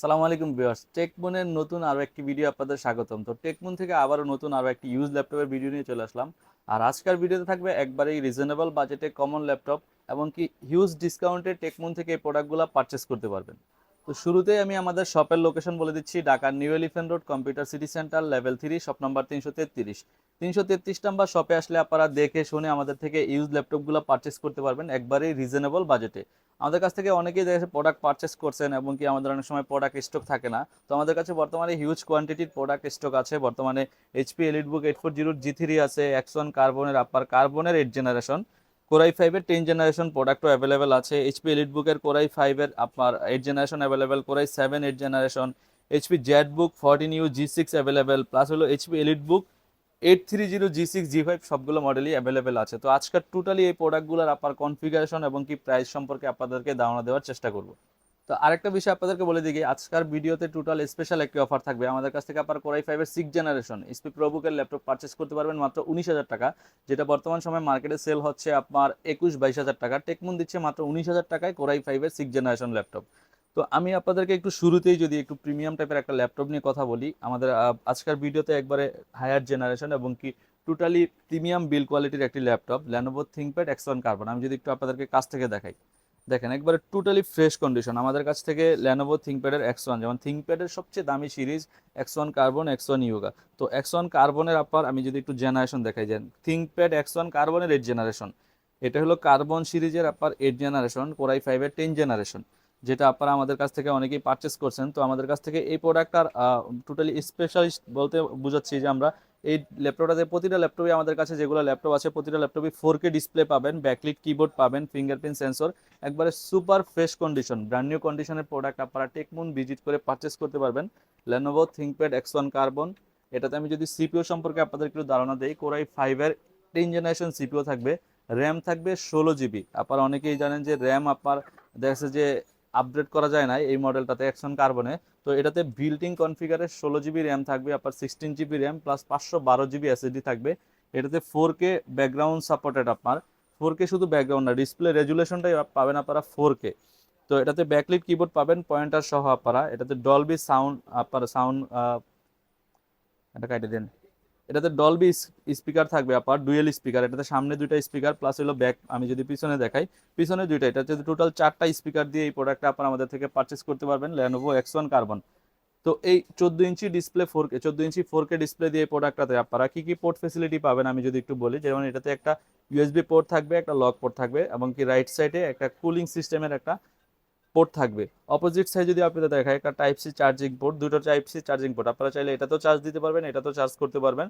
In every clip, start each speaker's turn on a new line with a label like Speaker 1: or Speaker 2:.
Speaker 1: সালামু আলাইকুম ভিউয়ার্স। টেকমনের নতুন আরও একটি ভিডিও আপনাদের স্বাগতম। তো টেকমন থেকে আবারও নতুন আরও একটি ইউজ ল্যাপটপের ভিডিও নিয়ে চলে আসলাম। আর আজকের ভিডিওতে থাকবে একবারেই রিজনেবল বাজেটে কমন ল্যাপটপ এবং কি হিউজ ডিসকাউন্টে টেকমন থেকে এই প্রোডাক্টগুলো পারচেস করতে পারবেন। তো শুরুতেই আমি আমাদের শপের লোকেশন বলে দিচ্ছি, ঢাকার new Elephant road computer city centre level three shop number তিনশো তেত্রিশ। তিনশো তেত্রিশ নাম্বার শপে আসলে আপনারা দেখে শুনে আমাদের থেকে ইউজ ল্যাপটপগুলো পারচেস করতে পারবেন, একবারেই রিজনেবল বাজেটে আমাদের কাছ থেকে অনেকেই দেখে প্রোডাক্ট পারচেস করছেন এবং কি আমাদের অনেক সময় প্রোডাক্ট স্টক থাকে না। তো আমাদের কাছে বর্তমানে হিউজ কোয়ান্টিটির প্রোডাক্ট স্টক আছে। বর্তমানে এইচপি এলিট বুক এইট ফোর জিরোর জি থ্রি আছে এক্স ওয়ান কার্বনের আপার কার্বনের এইট জেনারেশন কোরাই ফাইভের টেন জেনারেশন প্রোডাক্টও অ্যাভেলেবেল আছে। এইচপি এলিট বুকের কোরাই ফাইভের আপনার eight generation available core i seven eight generation HP Z book fourteen U G six available plus হলো HP EliteBook eight three zero G six G five সবগুলো মডেলই available আছে। তো আজকের টোটালি এই প্রোডাক্টগুলোর আপনার কনফিগারেশন এবং কি প্রাইস সম্পর্কে আপনাদেরকে ধারণা দেওয়ার চেষ্টা করব। তো আরেকটা বিষয় আপনাদেরকে বলে দিই, আজকের ভিডিওতে টোটাল স্পেশাল একটি অফার থাকবে। আমাদের কাছ থেকে আপনার কোরাই ফাইভের সিক্স জেনারেশন এসপি প্রোবুকের ল্যাপটপ পারচেস করতে পারবেন মাত্র উনিশ হাজার টাকা, যেটা বর্তমান সময় মার্কেটে সেল হচ্ছে আপনার একুশ বাইশ হাজার টাকা। টেকমুন দিচ্ছে মাত্র উনিশ হাজার টাকায় কোরাই ফাইভের সিক্স জেনারেশন ল্যাপটপ তো আমি আপনাদেরকে একটু শুরুতেই যদি একটু প্রিমিয়াম টাইপের একটা ল্যাপটপ নিয়ে কথা বলি, আমাদের আজকের ভিডিওতে একবারে হায়ার জেনারেশন এবং কি টোটালি প্রিমিয়াম বিল কোয়ালিটির একটি laptop Lenovo ThinkPad X one Carbon আমি যদি একটু আপনাদেরকে কাছ থেকে দেখাই। দেখেন, একবারে টোটালি ফ্রেশ কন্ডিশন আমাদের কাছ থেকে ল্যানোভো থিঙ্কপ্যাডের এক্স ওয়ান যেমন থিঙ্কপ্যাডের সবচেয়ে দামি series X one Carbon X one Yoga তো এক্স ওয়ান কার্বনের আপার আমি যদি একটু জেনারেশন দেখাই যান থিঙ্কপ্যাড এক্স ওয়ান কার্বনের এইট জেনারেশন এটা হলো কার্বন সিরিজের আপনার এইট জেনারেশন কোরাই ফাইভের টেন জেনারেশন যেটা আপনারা আমাদের কাছ থেকে অনেকেই পারচেস করছেন। তো আমাদের কাছ থেকে এই প্রোডাক্টটার টোটালি স্পেশালিস্ট বলতে বোঝাচ্ছি যে আমরা এই ল্যাপটপটাতে প্রতিটা ল্যাপটপে আমাদের কাছে যেগুলো ল্যাপটপ আছে, প্রতিটা ল্যাপটপে ফোর কে ডিসপ্লে পাবেন ব্যাকলিট কিবোর্ড পাবেন ফিঙ্গারপ্রিন্ট সেন্সর একবারে super fresh condition brand new কন্ডিশনের প্রোডাক্ট আপনারা টেকমুন ভিজিট করে পারচেস করতে পারবেন। Lenovo ThinkPad X one Carbon এটাতে আমি যদি সিপিও সম্পর্কে আপনাদের একটু ধারণা দেই কোরাই ফাইভের টেন জেনারেশন সিপিও থাকবে র্যাম থাকবে ষোলো জিবি আপনারা অনেকেই জানেন যে র্যাম আপনার দেখা যে আপগ্রেড করা যায় না এই মডেলটাতে অ্যাকশন কার্বনে তো এটাতে বিল্টিং কনফিগারে ষোলো জিবি র্যাম থাকবে আপনার সিক্সটিন জিবি র্যাম প্লাস পাঁচশো বারো জিবি এসএসডি থাকবে। এটাতে ফোর কে ব্যাকগ্রাউন্ড সাপোর্টেড আপনার। ফোর কে শুধু ব্যাকগ্রাউন্ড না ডিসপ্লে রেজুলেশনটাই পাবেন আপনারা ফোর কে তো এটাতে ব্যাকলিট কিবোর্ড পাবেন পয়েন্টার সহ আপনারা। এটাতে ডলবি সাউন্ড আপনার সাউন্ড এটা কাটে দেন। এটাতে ডলবি স্পিকার থাকবে আপনার ডুয়েল স্পিকার এটাতে সামনে দুইটা স্পিকার প্লাস হলো ব্যাক আমি যদি পিছনে দেখাই, পিছনে দুইটা এটাতে টোটাল চারটা স্পিকার দিয়ে এই প্রোডাক্টটা আপনারা আমাদের থেকে পারচেস করতে পারবেন ল্যানোভো এক্স ওয়ান কার্বন তো এই চোদ্দ ইঞ্চি ডিসপ্লে ফোর কে চোদ্দ ইঞ্চি ফোর কে ডিসপ্লে দিয়ে এই প্রোডাক্টটাতে আপনারা কী কী পোর্ট ফেসিলিটি পাবেন আমি যদি একটু বলি, যেমন এটাতে একটা ইউএসবি পোর্ট থাকবে, একটা লক পোর্ট থাকবে এবং কি রাইট সাইডে একটা কুলিং সিস্টেমের একটা পোর্ট থাকবে। অপোজিট সাইড যদি আপনাদের দেখায় একটা টাইপ সি চার্জিং পোর্ট দুটো টাইপ সি চার্জিং পোর্ট আপনারা চাইলে এটাতেও চার্জ দিতে পারবেন, এটাতেও চার্জ করতে পারবেন।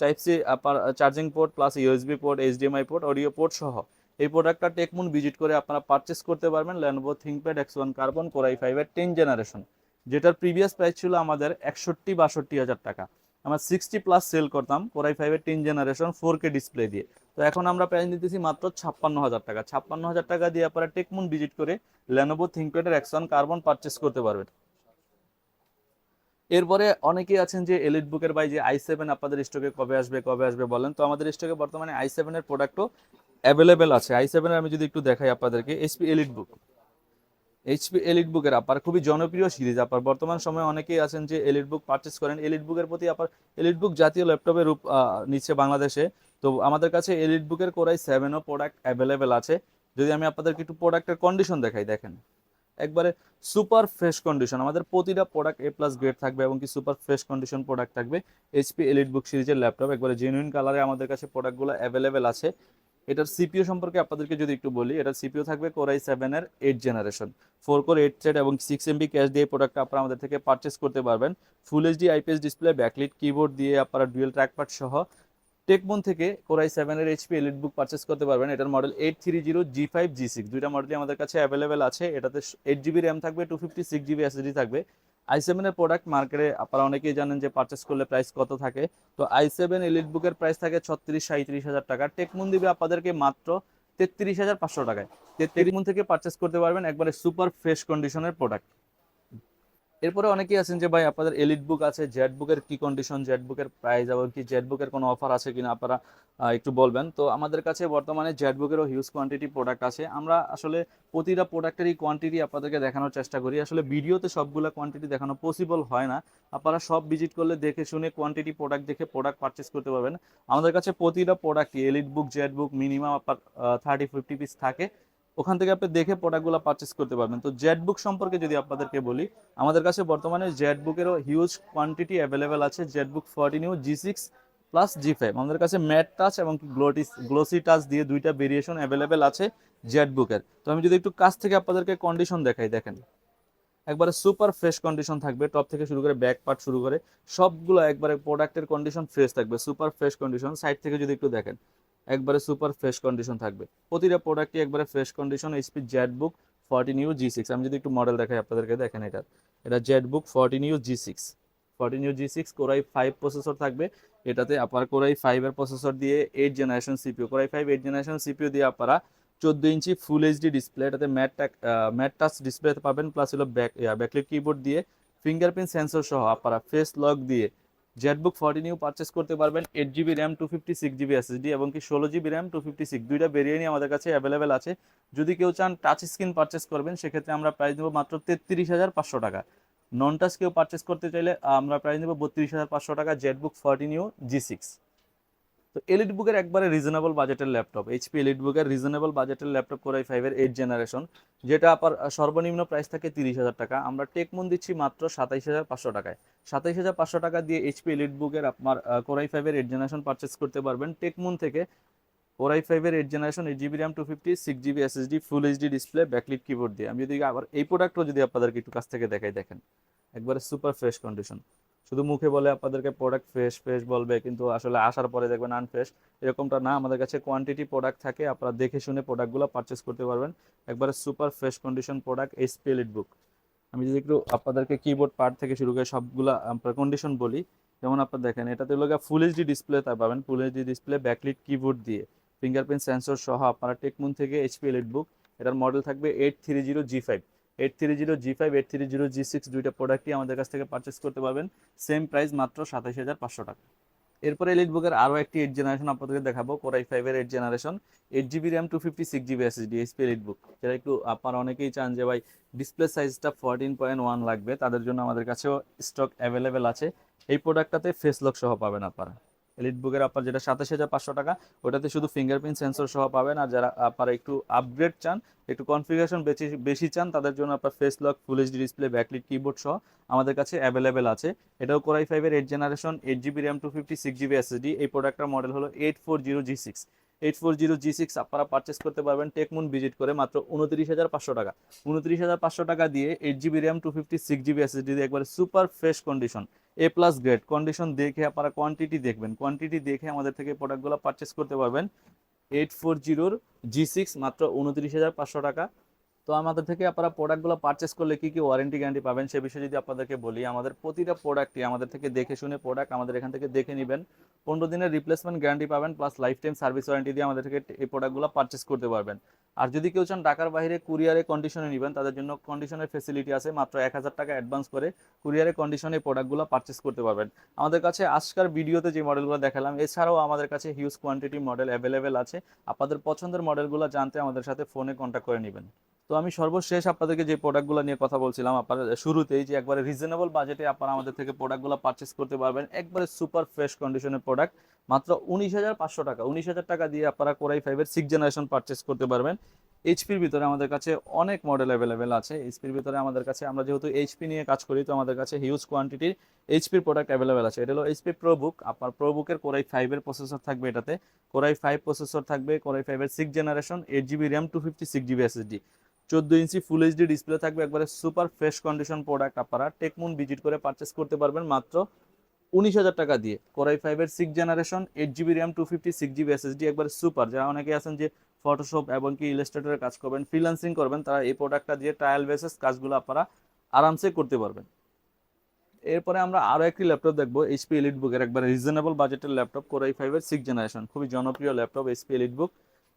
Speaker 1: টাইপ সি আপনার charging port plus USB port HDMI port audio port সহ। এই প্রোডাক্টটা টেকমুন ভিজিট করে আপনারা পারচেস করতে পারবেন Lenovo ThinkPad X one Carbon core i ফাইভের টেন জেনারেশন যেটার প্রিভিয়াস প্রাইস ছিল আমাদের একষট্টি বাষট্টি হাজার টাকা। আমরা সিক্সটি প্লাস সেল করতাম কোরাই ফাইভের ten generation four K display দিয়ে। তো এখন আমরা প্রাইস নিতেছি মাত্র ছাপ্পান্ন হাজার টাকা। ছাপ্পান্ন হাজার টাকা দিয়ে আপনারা টেকমুন ভিজিট করে ল্যানোভো থিঙ্কপ্যাডের ওয়ান কার্বন পারচেস করতে পারবেন। এরপরে অনেকেই আছেন যে এলিট বুকের বাই যে আই সেভেন আপনাদের স্টকে কবে আসবে কবে আসবে বলেন। তো আমাদের স্টকে বর্তমানে আই সেভেনের প্রোডাক্টও অ্যাভেলেবেল আছে। আই সেভেনের আমি যদি একটু দেখাই আপনাদেরকে HP Elite Book HP Elite বুকের আপার খুবই জনপ্রিয় সিরিজ। আপার বর্তমান সময়ে অনেকেই আছেন যে এলিট বুক পারচেস করেন। এলিট বুকের প্রতি আপার এলিট বুক জাতীয় ল্যাপটপের রূপ নিচ্ছে বাংলাদেশে। তো আমাদের কাছে এলিট বুকের কোরাই সেভেনও প্রোডাক্ট অ্যাভেলেবেল আছে। যদি আমি আপনাদেরকে একটু প্রোডাক্টের কন্ডিশন দেখাই, দেখেন। একবারে সুপার ফ্রেশ কন্ডিশন আমাদের প্রতিটা প্রোডাক্ট এ প্লাস গ্রেড থাকবে এবং কি সুপার ফ্রেশ কন্ডিশন প্রোডাক্ট থাকবে। এইচপি এলিট বুক সিরিজের ল্যাপটপ একবারে জেনুইন কালারে আমাদের কাছে প্রোডাক্টগুলো অ্যাভেলেবেল আছে। এটার সিপিও সম্পর্কে আপনাদেরকে যদি একটু বলি এটার সিপিও থাকবে কোরাই সেভেনের eight generation four core eight set এবং সিক্স এমবি ক্যাশ দিয়ে প্রোডাক্টটা আপনারা আমাদের থেকে পারচেস করতে পারবেন। Full HD IPS display backlit keyboard দিয়ে আপনারা ডুয়েল ট্র্যাকপ্যাড সহ টেকমন থেকে কোরাই সেভেনের এইচপি এলিট বুক পারচেস করতে পারবেন। এটার model eight three zero G five G six দুইটা মডেলই আমাদের কাছে অ্যাভেলেবেল আছে। এটাতে এইট জিবি র্যাম থাকবে two fifty six GB SSD থাকবে। আই সেভেনের প্রোডাক্ট মার্কেটে আপনারা অনেকেই জানেন যে পারচেস করলে প্রাইস কত থাকে। তো আই সেভেন এলিট বুকের প্রাইস থাকে ছত্রিশ সাঁত্রিশ হাজার টাকা। টেকমুন দিবে আপনাদেরকে মাত্র তেত্রিশ হাজার পাঁচশো টাকায়। টেকমন থেকে পারচেস করতে পারবেন একবারে সুপার ফ্রেশ কন্ডিশনের প্রোডাক্ট এরপরে অনেকেই আছেন যে, ভাই, আপনাদের এলিট বুক আছে জেড বুকের কি কন্ডিশন জেড বুকের প্রাইস এবং কি? জেড বুকের কোনো অফার আছে কিনা? আপনারা একটু বলবেন। তো আমাদের কাছে বর্তমানে জেড বুকেরও হিউজ কোয়ান্টিটি প্রোডাক্ট আছে। আমরা আসলে প্রতিটা প্রোডাক্টেরই কোয়ান্টিটি আপনাদেরকে দেখানোর চেষ্টা করি। আসলে ভিডিওতে সবগুলো কোয়ান্টিটি দেখানো পসিবল হয় না। আপনারা সব ভিজিট করলে দেখে শুনে কোয়ান্টিটি প্রোডাক্ট দেখে প্রোডাক্ট পারচেস করতে পারবেন। আমাদের কাছে প্রতিটা প্রোডাক্টই Elite Book Z Book minimum আপনার থার্টি ফিফটি পিস থাকে। ওখান থেকে আপনি দেখে প্রোডাক্টগুলো পারচেস করতে পারবেন। তো জেড বুক সম্পর্কে যদি আপনাদেরকে বলি, আমাদের কাছে বর্তমানে জেড বুকেরও হিউজ কোয়ান্টিটি অ্যাভেলেবেল আছে। Z Book fourteen U G six plus G five আমাদের কাছে ম্যাট টাচ এবং গ্লোটিস গ্লোসি টাচ দিয়ে দুইটা ভেরিয়েশন অ্যাভেলেবেল আছে জেড বুকের তো আমি যদি একটু কাছ থেকে আপনাদেরকে কন্ডিশন দেখাই, দেখেন। একবারে সুপার ফ্রেশ কন্ডিশন থাকবে টপ থেকে শুরু করে ব্যাক পার্ট শুরু করে সবগুলো একবারে প্রোডাক্টের কন্ডিশন ফ্রেশ থাকবে সুপার ফ্রেশ কন্ডিশন সাইড থেকে যদি একটু দেখেন একবারে সুপার ফ্রেশ কন্ডিশন থাকবে। প্রতিটা প্রোডাক্টই একবারে fresh condition HP ZBook fourteen U G six আমি যদি একটু মডেল দেখাই আপনাদেরকে, দেখেন এটা। এটা ZBook fourteen U G six fourteen U G six core i five processor থাকবে। এটাতে আপার কোরাই ফাইভের প্রসেসর দিয়ে eight generation CPU core i five eight generation CPU দিয়ে আপনারা চোদ্দ ইঞ্চি ফুল এইচডি ডিসপ্লে এটাতে ম্যাট ম্যাট টাচ ডিসপ্লে পাবেন। Plus হলো ব্যাক ব্যাকলিট কিবোর্ড দিয়ে ফিঙ্গারপ্রিন্ট সেন্সর সহ আপনারা ফেস লক দিয়ে জেটবুক ফর্টি নিউ পারচেস করতে পারবেন eight GB RAM two fifty six GB SSD এবং কি ষোলো GB RAM two fifty six দুইটা ভেরিয়েন্টই আমাদের কাছে অ্যাভেলেবেল আছে। যদি কেউ চান টাচ স্ক্রিন পারচেস করবেন, সেক্ষেত্রে আমরা প্রাইস নেব মাত্র তেত্রিশ হাজার পাঁচশো টাকা। নন টাচ কেউ পারচেস করতে চাইলে আমরা প্রাইস নেব বত্রিশ হাজার পাঁচশো টাকা ZBook fourteen U G six তো এলিট বুকের একবারে রিজনেবল বাজেটের ল্যাপটপ এইচপি এলিট বুকের রিজনেবল বাজেটের ল্যাপটপ কোরাই ফাইভের এইট জেনারেশন যেটা আপনার সর্বনিম্ন প্রাইস থাকে তিরিশ হাজার টাকা। আমরা টেকমুন দিচ্ছি মাত্র সাতাইশ হাজার পাঁচশো টাকায়। সাতাইশ হাজার পাঁচশো টাকা দিয়ে এইচপি এলিট বুকের আপনার কোরাই ফাইভের এইট জেনারেশন পারচেস করতে পারবেন। টেকমুন থেকে কোরাই ফাইভের eight generation eight GB RAM two fifty six GB SSD full HD display backlit keyboard দিয়ে। আমি যদি আবার এই প্রোডাক্টও যদি আপনাদেরকে একটু কাছ থেকে দেখাই, দেখেন। একবারে সুপার ফ্রেশ কন্ডিশন শুধু মুখে বলে আপনাদেরকে প্রোডাক্ট ফ্রেশ ফ্রেশ বলবে, কিন্তু আসলে আসার পরে দেখবেন আনফ্রেশ এরকমটা না। আমাদের কাছে কোয়ান্টিটি প্রোডাক্ট থাকে, আপনারা দেখে শুনে প্রোডাক্টগুলো পারচেস করতে পারবেন। একবারে super fresh condition product HP Elite Book আমি যদি একটু আপনাদেরকে কিবোর্ড পার্ট থেকে শুরু করে সবগুলো, আপনার কন্ডিশন বলি, যেমন আপনার দেখেন, এটাতে হলো ফুল এইচডি ডিসপ্লে তাই পাবেন full HD display backlit keyboard দিয়ে। ফিঙ্গারপ্রিন্ট সেন্সর সহ আপনারা টেকমুন থেকে এইচপি এলিট বুক এটার মডেল থাকবে eight three zero G five eight three zero G five eight three zero G six দুইটা প্রোডাক্টই আমাদের কাছ থেকে পারচেস করতে পারবেন। সেম প্রাইস মাত্র সাতাশ হাজার পাঁচশো টাকা। এরপরে এলিট বুকের আরও একটি এইট জেনারেশন আপনাদেরকে দেখাবো কোরাই ফাইভের eight generation eight GB RAM two fifty six GB SSD HP Elite Book যেটা একটু, আপনারা অনেকেই চান যে, ভাই ডিসপ্লে সাইজটা ফোরটিন পয়েন্ট ওয়ান লাগবে তাদের জন্য আমাদের কাছেও স্টক অ্যাভেলেবেল আছে। এই প্রোডাক্টটাতে ফেস লক সহ পাবেন আপনারা। এলিট বুকের আপনার যেটা সাতাশ হাজার পাঁচশো টাকা, ওটাতে শুধু ফিঙ্গারপ্রিন্ট সেন্সর সহ পাবেন। আর যারা আপনারা একটু আপগ্রেড চান, একটু কনফিগারেশন বেশি বেশি চান, তাদের জন্য আপনার face lock full HD display backlit keyboard সহ আমাদের কাছে অ্যাভেলেবেল আছে। এটাও কোরাই ফাইভের eight generation eight GB RAM two fifty six GB SSD এই প্রোডাক্টটার মডেল হলো eight four zero G six eight four zero G six আপনারা পারচেস করতে পারবেন টেকমুন ভিজিট করে মাত্র উনত্রিশ হাজার পাঁচশো টাকা। উনত্রিশ হাজার পাঁচশো টাকা দিয়ে eight GB RAM two fifty six GB SSD দিয়ে একবারে super fresh condition A plus grade condition দেখে আপনারা কোয়ান্টিটি দেখবেন। কোয়ান্টিটি দেখে আমাদের থেকে প্রোডাক্টগুলো পারচেস করতে পারবেন। এইট ফোর জিরোর জি সিক্স মাত্র উনত্রিশ হাজার পাঁচশো টাকা। তো আমাদের থেকে আপনারা প্রোডাক্টগুলো পারচেস করলে কি কি ওয়ারেন্টি গ্যারান্টি পাবেন সে বিষয়ে যদি আপনাদেরকে বলি, আমাদের প্রতিটা প্রোডাক্টই আমাদের থেকে দেখে শুনে প্রোডাক্ট আমাদের এখান থেকে দেখে নেবেন। পনেরো দিনের রিপ্লেসমেন্ট গ্যারান্টি পাবেন plus life time service warranty দিয়ে আমাদের থেকে এই প্রোডাক্টগুলো পারচেস করতে পারবেন। আর যদি কেউ চান ঢাকার বাইরে কুরিয়ারে কন্ডিশনে নেবেন, তাদের জন্য কন্ডিশনের ফেসিলিটি আছে মাত্র এক হাজার টাকা অ্যাডভান্স করে কুরিয়ারে কন্ডিশনে প্রোডাক্টগুলো পারচেস করতে পারবেন। আমাদের কাছে আজকের ভিডিওতে যে মডেলগুলো দেখালাম, এছাড়াও আমাদের কাছে হিউজ কোয়ান্টিটি মডেল অ্যাভেলেবেল আছে। আপনাদের পছন্দের মডেলগুলো জানতে আমাদের সাথে ফোনে কন্ট্যাক্ট করে নেবেন। তো আমি সর্বশেষ আপনাদেরকে যে প্রোডাক্টগুলো নিয়ে কথা বলছিলাম, আপনারা শুরুতেই যে একবারে রিজনেবল বাজেটে আপনারা আমাদের থেকে প্রোডাক্টগুলো পারচেস করতে পারবেন, একবারে সুপার ফ্রেশ কন্ডিশনের প্রোডাক্ট মাত্র উনিশ হাজার পাঁচশো টাকা। উনিশ হাজার টাকা দিয়ে আপনারা কোরাই ফাইভের সিক্স জেনারেশন পারচেস করতে পারবেন। এইচপির ভিতরে আমাদের কাছে অনেক মডেল অ্যাভেলেবেল আছে। এইচপির ভিতরে আমাদের কাছে, আমরা যেহেতু এইচপি নিয়ে কাজ করি, তো আমাদের কাছে হিউজ কোয়ান্টিটির এইচপির প্রোডাক্ট অ্যাভেলেবেল আছে। এটা হলো এইচপি প্রোবুক আপনার প্রোবুকের কোরাই ফাইভের প্রসেসর থাকবে এটাতে। কোরাই ফাইভ প্রসেসর থাকবে কোরাই ফাইভের six generation eight GB RAM two fifty six GB SSD চোদ্দ ইঞ্চি ফুল এইচডি ডিসপ্লে থাকবে, একবারে সুপার ফ্রেশ কন্ডিশন প্রোডাক্ট আপনারা। টেকমুন ভিজিট করে পারচেস করতে পারবেন মাত্র উনিশ হাজার টাকা দিয়ে। কোরাই ফাইভের six generation eight GB RAM two fifty six GB SSD একবারে সুপার যারা অনেকে আছেন যে ফটোশপ এবং কি ইলাস্ট্রেটরের কাজ করবেন ফ্রিল্যান্সিং করবেন, তারা এই প্রোডাক্টটা দিয়ে ট্রায়াল বেসেস কাজগুলো আপনারা আরামসে করতে পারবেন। এরপরে আমরা আরও একটি ল্যাপটপ দেখব এইচপি এলিট বুকের একবার রিজনেবল বাজেটের ল্যাপটপ কোরাই ফাইভের সিক্স জেনারেশন খুবই জনপ্রিয় laptop HP Elite Book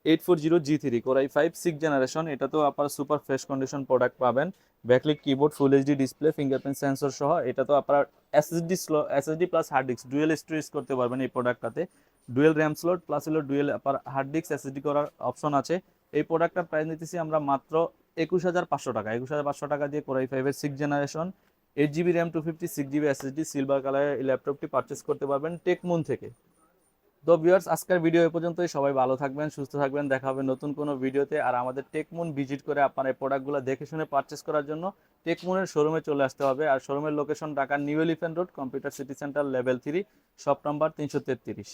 Speaker 1: eight four zero G three core i five six generation এটাতেও আপনারা সুপার ফ্রেশ কন্ডিশন প্রোডাক্ট পাবেন। Backlit keyboard full HD display fingerprint sensor সহ, এটা তো আপনার SSD slow SSD plus hard disk dual storage করতে পারবেন এই প্রোডাক্টটাতে ডুয়েল র্যাম স্লট প্লাস হলো ডুয়েল আপনার হার্ড ডিস্ক এসএসডি করার অপশন আছে। এই প্রোডাক্টটার প্রাইস নিতেছি আমরা মাত্র একুশ হাজার পাঁচশো টাকা। একুশ হাজার পাঁচশো টাকা দিয়ে কোরাই ফাইভের six generation eight GB RAM two fifty six GB SSD silver কালারের ল্যাপটপটি পারচেস করতে পারবেন টেকমুন থেকে। তো ভিউয়ার্স আজকের ভিডিও এ পর্যন্তই। সবাই ভালো থাকবেন, সুস্থ থাকবেন। দেখা হবে নতুন কোনো ভিডিওতে। আর আমাদের টেকমুন ভিজিট করে আপনার এই প্রোডাক্টগুলো দেখে শুনে পারচেস করার জন্য টেকমুনের শোরুমে চলে আসতে হবে। আর শোরুমের লোকেশন ঢাকার New Elephant Road Computer City Centre level three shop number তিনশো তেত্রিশ।